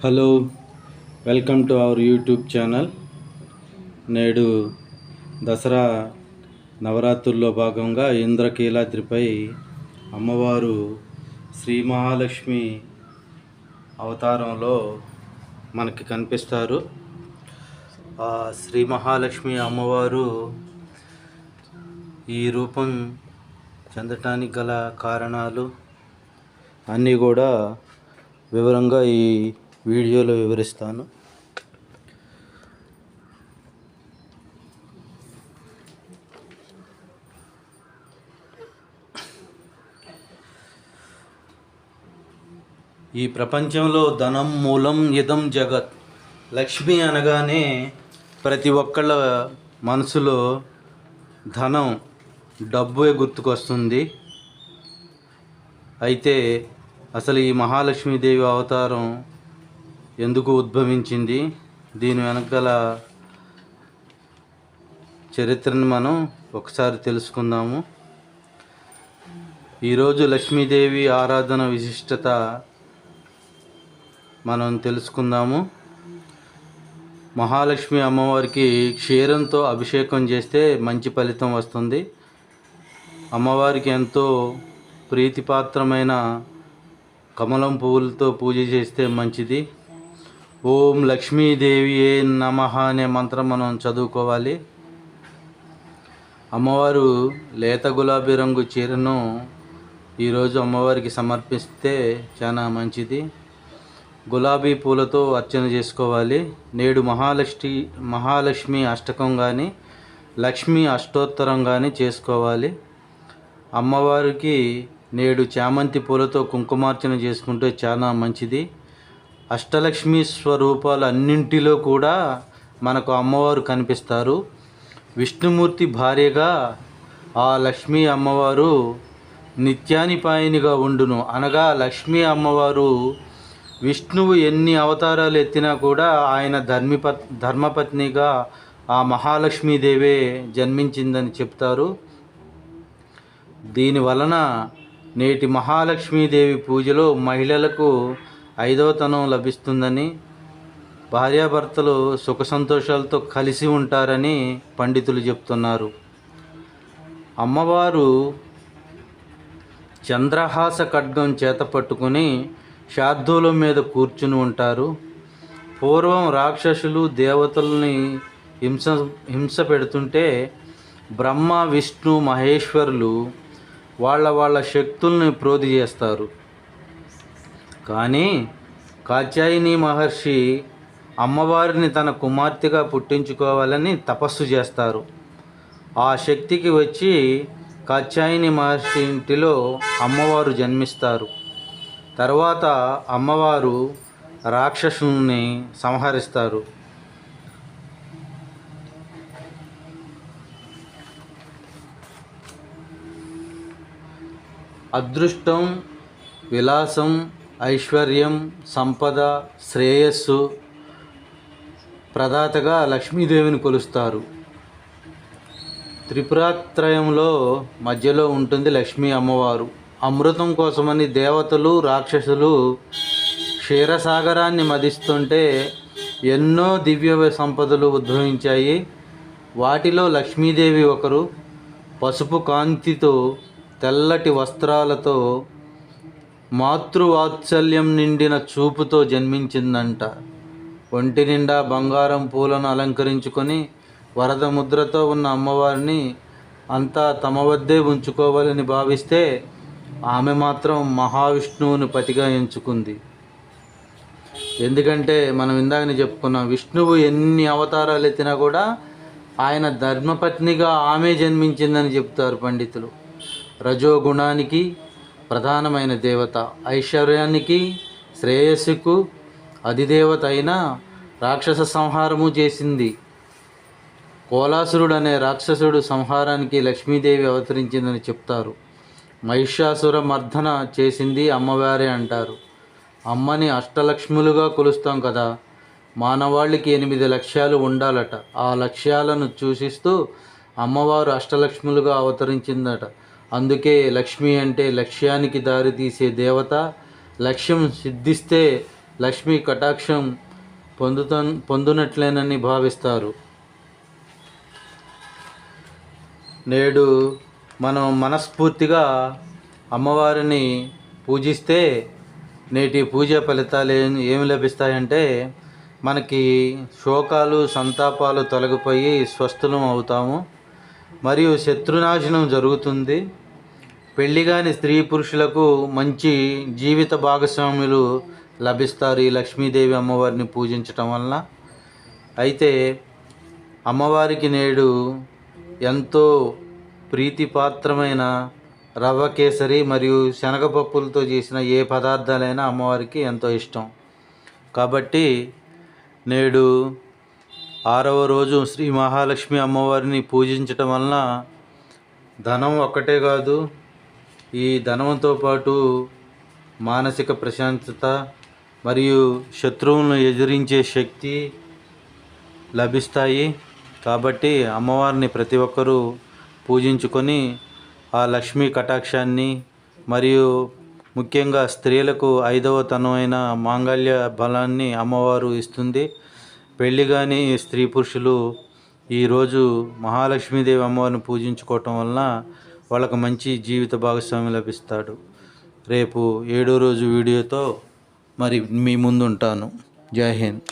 Hello welcome to our YouTube channel. నేడు దసరా నవరాత్రుల్లో భాగంగా ఇంద్రకీలాద్రిపై అమ్మవారు శ్రీ మహాలక్ష్మి అవతారంలో మనకి కనిపిస్తారు. శ్రీ మహాలక్ష్మి అమ్మవారు ఈ రూపం చెందటానికి గల కారణాలు అన్నీ కూడా వివరంగా ఈ వీడియోలో వివరిస్తాను. ఈ ప్రపంచంలో ధనం మూలం ఇదం జగత్. లక్ష్మి అనగానే ప్రతి ఒక్కళ్ళ మనసులో ధనం డబ్బే గుర్తుకొస్తుంది. అయితే అసలు ఈ మహాలక్ష్మీదేవి అవతారం ఎందుకు ఉద్భవించింది? దీని వెనకాల చరిత్రను మనం ఒకసారి తెలుసుకుందాము. ఈరోజు లక్ష్మీదేవి ఆరాధన విశిష్టత మనం తెలుసుకుందాము. మహాలక్ష్మి అమ్మవారికి క్షీరంతో అభిషేకం చేస్తే మంచి ఫలితం వస్తుంది. అమ్మవారికి ఎంతో ప్రీతిపాత్రమైన కమలం పువ్వులతో పూజ చేస్తే మంచిది. ఓం లక్ష్మీదేవి ఏ నమ అనే మంత్రం మనం చదువుకోవాలి. అమ్మవారు లేత గులాబీ రంగు చీరను ఈరోజు అమ్మవారికి సమర్పిస్తే చాలా మంచిది. గులాబీ పూలతో అర్చన చేసుకోవాలి. నేడు మహాలక్ష్మి మహాలక్ష్మి అష్టకం కానీ లక్ష్మీ అష్టోత్తరం కానీ చేసుకోవాలి. అమ్మవారికి నేడు చామంతి పూలతో కుంకుమార్చన చేసుకుంటే చాలా మంచిది. అష్టలక్ష్మి స్వరూపాలు అన్నింటిలో కూడా మనకు అమ్మవారు కనిపిస్తారు. విష్ణుమూర్తి భార్యగా ఆ లక్ష్మీ అమ్మవారు నిత్యానిపాయనిగా ఉండును. అనగా లక్ష్మీ అమ్మవారు విష్ణువు ఎన్ని అవతారాలు ఎత్తినా కూడా ఆయన ధర్మిపత్ ధర్మపత్నిగా ఆ మహాలక్ష్మీదేవే జన్మించిందని చెప్తారు. దీని వలన నేటి మహాలక్ష్మీదేవి పూజలో మహిళలకు ఐదవతనం లభిస్తుందని భార్యాభర్తలు సుఖ సంతోషాలతో కలిసి ఉంటారని పండితులు చెప్తున్నారు. అమ్మవారు చంద్రహాస ఖడ్గం చేత పట్టుకుని శార్దూలం మీద కూర్చుని ఉంటారు. పూర్వం రాక్షసులు దేవతల్ని హింస హింస పెడుతుంటే బ్రహ్మ విష్ణు మహేశ్వరులు వాళ్ళ వాళ్ళ శక్తుల్ని ప్రోధి చేస్తారు. కానీ కాత్యాయని మహర్షి అమ్మవారిని తన కుమార్తెగా పుట్టించుకోవాలని తపస్సు చేస్తారు. ఆ శక్తికి వచ్చి కాత్యాయని మహర్షి ఇంటిలో అమ్మవారు జన్మిస్తారు. తర్వాత అమ్మవారు రాక్షసుని సంహరిస్తారు. అదృష్టం విలాసం ఐశ్వర్యం సంపద శ్రేయస్సు ప్రదాతగా లక్ష్మీదేవిని కొలుస్తారు. త్రిపురాత్రయంలో మధ్యలో ఉంటుంది లక్ష్మీ అమ్మవారు. అమృతం కోసమని దేవతలు రాక్షసులు క్షీరసాగరాన్ని మదిస్తుంటే ఎన్నో దివ్య సంపదలు ఉద్భవించాయి. వాటిలో లక్ష్మీదేవి ఒకరు పసుపు కాంతితో తెల్లటి వస్త్రాలతో మాతృవాత్సల్యం నిండిన చూపుతో జన్మించిందంట. ఒంటి నిండా బంగారం పూలను అలంకరించుకొని వరద ముద్రతో ఉన్న అమ్మవారిని అంతా తమ వద్దే ఉంచుకోవాలని భావిస్తే ఆమె మాత్రం మహావిష్ణువుని పతిగా ఎంచుకుంది. ఎందుకంటే మనం ఇందాకనే చెప్పుకున్నాం విష్ణువు ఎన్ని అవతారాలు ఎత్తినా కూడా ఆయన ధర్మపత్నిగా ఆమె జన్మించిందని చెప్తారు పండితులు. రజోగుణానికి ప్రధానమైన దేవత ఐశ్వర్యానికి శ్రేయస్సుకు అధిదేవత అయిన రాక్షస సంహారము చేసింది. కోలాసురుడు అనే రాక్షసుడు సంహారానికి లక్ష్మీదేవి అవతరించిందని చెప్తారు. మహిషాసుర మర్దన చేసింది అమ్మవారే అంటారు. అమ్మని అష్టలక్ష్ములుగా కొలుస్తాం కదా మానవాళికి ఎనిమిది లక్ష్యాలు ఉండాలట. ఆ లక్ష్యాలను సూచిస్తూ అమ్మవారు అష్టలక్ష్ములుగా అవతరించిందట. అందుకే లక్ష్మి అంటే లక్ష్యానికి దారితీసే దేవత లక్ష్యం సిద్ధిస్తే లక్ష్మి కటాక్షం పొందుత పొందునట్లేనని భావిస్తారు. నేడు మనం మనస్ఫూర్తిగా అమ్మవారిని పూజిస్తే నేటి పూజ ఫలితాలు ఏమి లభిస్తాయంటే మనకి శోకాలు సంతాపాలు తొలగిపోయి స్వస్థలం అవుతాము. మరియు శత్రునాశనం జరుగుతుంది. పెళ్ళిగాని స్త్రీ పురుషులకు మంచి జీవిత భాగస్వాములు లభిస్తారు ఈ లక్ష్మీదేవి అమ్మవారిని పూజించటం వలన. అయితే అమ్మవారికి నేడు ఎంతో ప్రీతిపాత్రమైన రవ్వ కేసరి మరియు శనగపప్పులతో చేసిన ఏ పదార్థాలైనా అమ్మవారికి ఎంతో ఇష్టం. కాబట్టి నేడు ఆరవ రోజు శ్రీ మహాలక్ష్మి అమ్మవారిని పూజించటం వలన ధనం ఒక్కటే కాదు ఈ ధనంతో పాటు మానసిక ప్రశాంతత మరియు శత్రువులను ఎదిరించే శక్తి లభిస్తాయి. కాబట్టి అమ్మవారిని ప్రతి ఒక్కరూ పూజించుకొని ఆ లక్ష్మీ కటాక్షాన్ని మరియు ముఖ్యంగా స్త్రీలకు ఐదవ తనమైన మాంగళ్య బలాన్ని అమ్మవారు ఇస్తుంది. పెళ్ళి కాని స్త్రీ పురుషులు ఈరోజు మహాలక్ష్మీదేవి అమ్మవారిని పూజించుకోవటం వలన వాళ్ళకు మంచి జీవిత భాగస్వామి లభిస్తాడు. రేపు ఏడో రోజు వీడియోతో మరి మీ ముందు ఉంటాను జై హింద్.